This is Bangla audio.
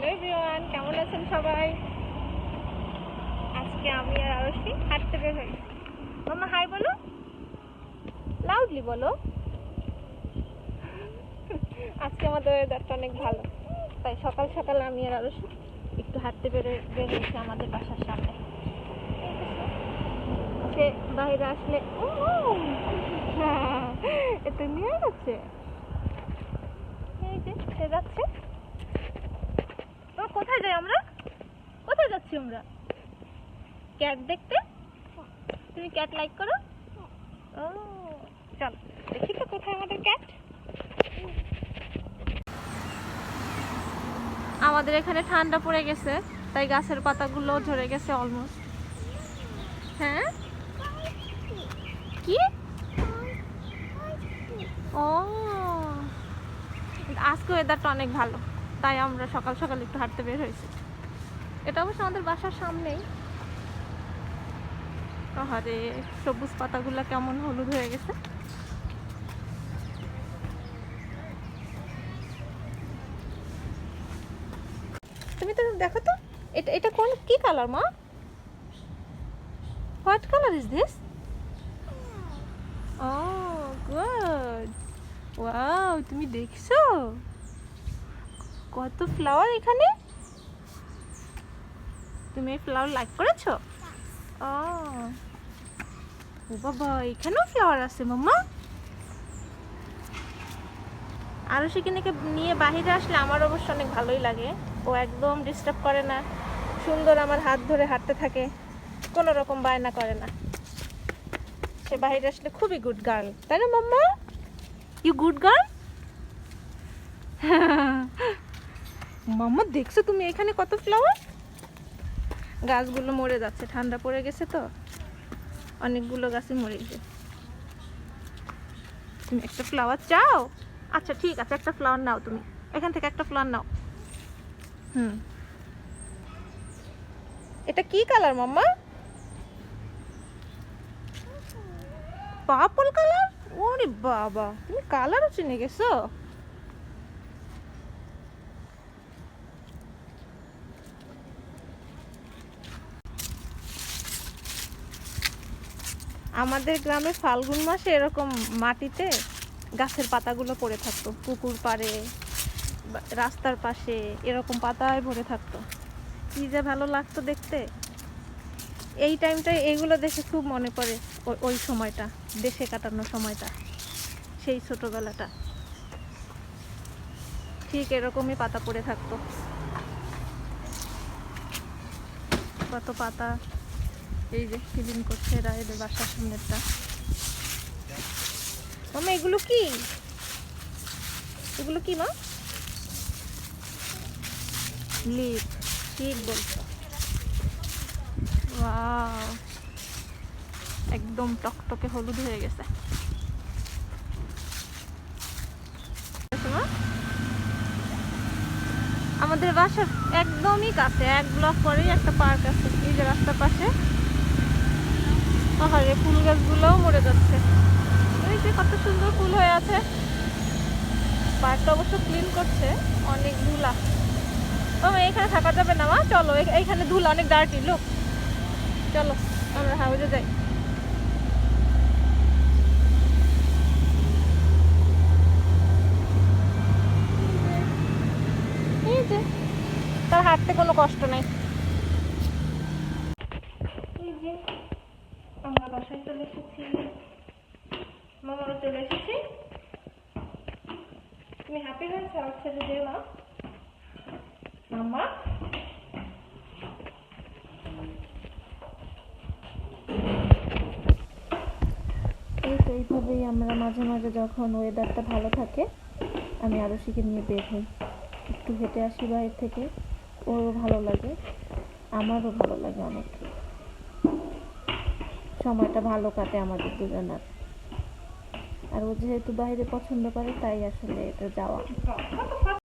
হ্যালো এভরিওয়ান, কেমন আছেন সবাই? আজকে আমি আর আরশি হাঁটতে বের হই। মামা হাই বলো। লাউডলি বলো। আজকে আমাদের ওয়েদারটা অনেক ভালো। তাই সকাল সকাল আমি আর আরশি একটু হাঁটতে বেরো বের হয়েছি আমাদের বাসার সামনে। সে বাইরে আসলে, ও এটা নিয়ে যাচ্ছে। এই যে সে যাচ্ছে। কোথায় যাই আমরা? কোথায় যাচ্ছি আমরা? ক্যাট দেখতে? তুমি ক্যাট লাইক করো? ও, চল, দেখি তো কোথায় আমাদের ক্যাট আমাদের এখানে ঠান্ডা পড়ে গেছে, তাই গাছের পাতাগুলো ঝরে গেছে অলমোস্ট হ্যাঁ? কি? ও, আজকে ওয়েদারটা অনেক ভালো। তাই আমরা সকাল সকাল একটু হাঁটতে বের হয়েছি। এটা অবশ্য আমাদের বাসার সামনেই। আহারে, সবুজ পাতাগুলো কেমন হলুদ হয়ে গেছে। তুমি তো দেখো তো, এটা এটা কোন কি কালার মা? What colour is this oh good wow তুমি দেখছ? কত ফ্লাওয়ার এখানে? তুমি ফ্লাওয়ার লাইক করেছ? ও। বাবা, এখানেও ফ্লাওয়ার আছে মাম্মা। আরও সেখানে নিয়ে বাহিরে আসলে আমার অবশ্য অনেক ভালোই লাগে। ও একদম ডিস্টার্ব করে না। সুন্দর আমার হাত ধরে হাঁটতে থাকে। কোনো রকম বায়না করে না। সে বাইরে আসলে খুবই গুড গার্ল তাই না mamma? You good girl mamma, দেখছ তুমি এখানে কত ফ্লাওয়ার গাছগুলো মরে যাচ্ছে, ঠান্ডা পড়ে গেছে তো। অনেকগুলো গাছে মরে গেছে। তুমি একটা ফ্লাওয়ার চাও? আচ্ছা ঠিক আছে, একটা ফ্লাওয়ার নাও তুমি। এখান থেকে একটা ফ্লাওয়ার নাও। হুম। এটা কি কালার মাম্মা? পার্পল কালার ওরে বাবা, তুমি কালারও চিনে গেছো? আমাদের গ্রামে ফাল্গুন মাসে এরকম মাটিতে গাছের পাতাগুলো পড়ে থাকতো, পুকুর পাড়ে রাস্তার পাশে এরকম পাতায় ভরে থাকতো। কি যে ভালো লাগতো দেখতে। এই টাইমটায় এইগুলো দেখে খুব মনে পড়ে ওই সময়টা, দেশে কাটানোর সময়টা, সেই ছোটবেলাটা। ঠিক এরকমই পাতা পড়ে থাকতো। কত পাতা এই যে ক্লিন করছে এরা, এদের বাসার সামনেরটা। মামা, এগুলো কি? এগুলো কি, মা? লিপ ঠিক বলছো। একদম টকটকে হলুদ হয়ে গেছে? আমাদের বাসার একদমই কাছে, এক ব্লক পরেই একটা পার্ক আছে, এই যে রাস্তার পাশে। পাহাড়ে ফুল গাছগুলোও মরে যাচ্ছে। এই যে কত সুন্দর ফুল হয়ে আছে। পার্কটা অবশ্য ক্লিন করছে, অনেক ধুলা। ও এখানে থাকা যাবে না মা, চলো এইখানে ধুলা, অনেক ডার্টি লোক চলো, আমরা হাউজে যাই। তার হাঁটতে কোনো কষ্ট নাই এই যে আমরা বাসায় চলে এসেছি। মামারও চলে এসেছি। তুমি হ্যাপি হয়েছো? আমার ছেলে যে মা মাম্মা? এইভাবেই আমরা মাঝে মাঝে যখন ওয়েদারটা ভালো থাকে, আমি আরশিকে নিয়ে বের হই। একটু হেঁটে আসি বাইরে থেকে। ওরও ভালো লাগে, আমারও ভালো লাগে অনেক সময়টা ভালো কাটে আমাদের দুজনার। আর ও যেহেতু বাইরে পছন্দ করে, তাই আসলে এটা যাওয়া।